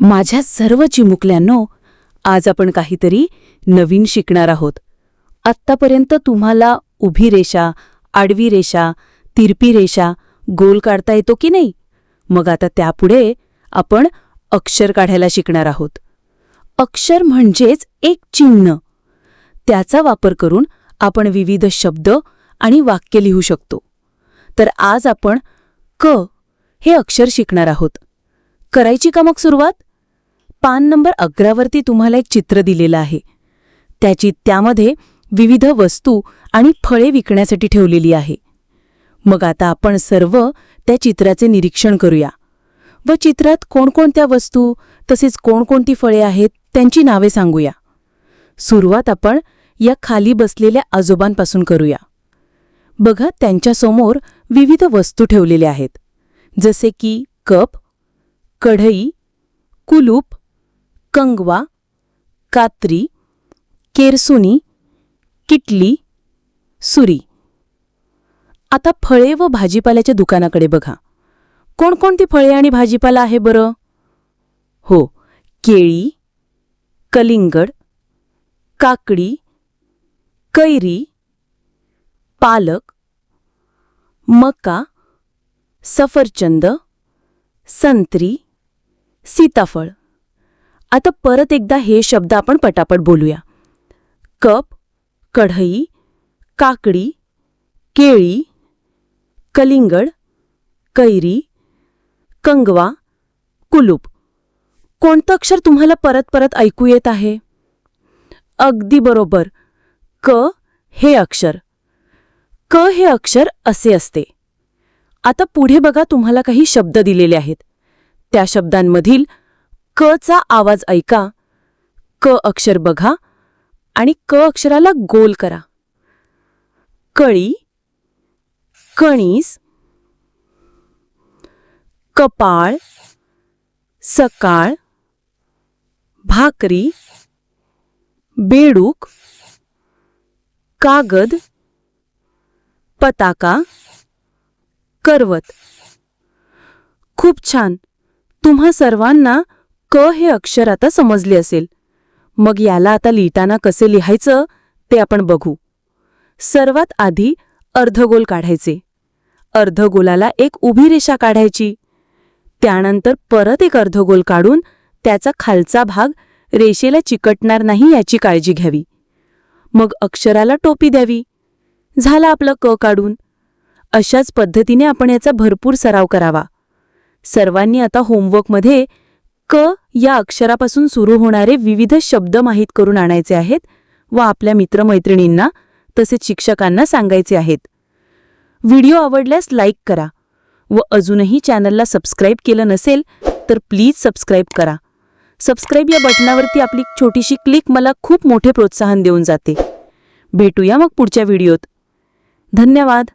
माझ्या सर्व चिमुकल्यांनो आज आपण काहीतरी नवीन शिकणार आहोत. आत्तापर्यंत तुम्हाला उभी रेषा आडवी रेषा तिरपी रेषा गोल काढता येतो की नाही? मग आता त्यापुढे आपण अक्षर काढायला शिकणार आहोत. अक्षर म्हणजेच एक चिन्ह. त्याचा वापर करून आपण विविध शब्द आणि वाक्य लिहू शकतो. तर आज आपण क हे अक्षर शिकणार आहोत. करायची का मग सुरुवात? पान नंबर अकरावरती तुम्हाला एक चित्र दिलेलं आहे. त्याची त्यामध्ये विविध वस्तू आणि फळे विकण्यासाठी ठेवलेली आहे. मग आता आपण सर्व त्या चित्राचे निरीक्षण करूया. व चित्रात कोणकोणत्या वस्तू तसेच कोणकोणती फळे आहेत त्यांची नावे सांगूया. सुरुवात आपण या खाली बसलेल्या आजोबांपासून करूया. बघा त्यांच्यासमोर विविध वस्तू ठेवलेल्या आहेत. जसे की कप कढई कुलूप कंगवा कात्री केरसुनी किटली सुरी. आता फळे व भाजीपाल्याच्या दुकानाकडे बघा. कोणकोणती फळे आणि भाजीपाला आहे बरं? हो केळी कलिंगड काकडी कैरी पालक मका सफरचंद संत्री सीताफळ. आता परत एकदा हे शब्द आपण पटापट बोलूया. कप कढई काकडी केळी कलिंगड कैरी कंगवा कुलूप. कोणतं अक्षर तुम्हाला परत परत ऐकू येत आहे? अगदी बरोबर. क हे अक्षर. क हे अक्षर असे असते. आता पुढे बघा तुम्हाला काही शब्द दिलेले आहेत. त्या शब्दांमधील क चा आवाज ऐका. क अक्षर बघा आणि क अक्षराला गोल करा. कळी कणीस कपाळ सकाळ भाकरी बेडूक कागद पताका करवत. खूप छान. तुम्हा सर्वांना क हे अक्षर आता समजले असेल. मग याला आता लिहिताना कसे लिहायचं ते आपण बघू. सर्वात आधी अर्धगोल काढायचे. अर्धगोलाला एक उभी रेषा काढायची. त्यानंतर परत एक अर्धगोल काढून त्याचा खालचा भाग रेषेला चिकटणार नाही याची काळजी घ्यावी. मग अक्षराला टोपी द्यावी. झाला आपलं क काढून. अशाच पद्धतीने आपण याचा भरपूर सराव करावा. सर्वांनी आता होमवर्कमध्ये क या अक्षरापासून सुरू होणारे विविध शब्द माहीत करून आणायचे आहेत व आपल्या मित्रमैत्रिणींना तसेच शिक्षकांना सांगायचे आहेत. व्हिडिओ आवडल्यास लाईक करा व अजूनही चॅनलला सबस्क्राईब केलं नसेल तर प्लीज सबस्क्राईब करा. सबस्क्राईब या बटनावरती आपली छोटीशी क्लिक मला खूप मोठे प्रोत्साहन देऊन जाते. भेटूया मग पुढच्या व्हिडिओत. धन्यवाद!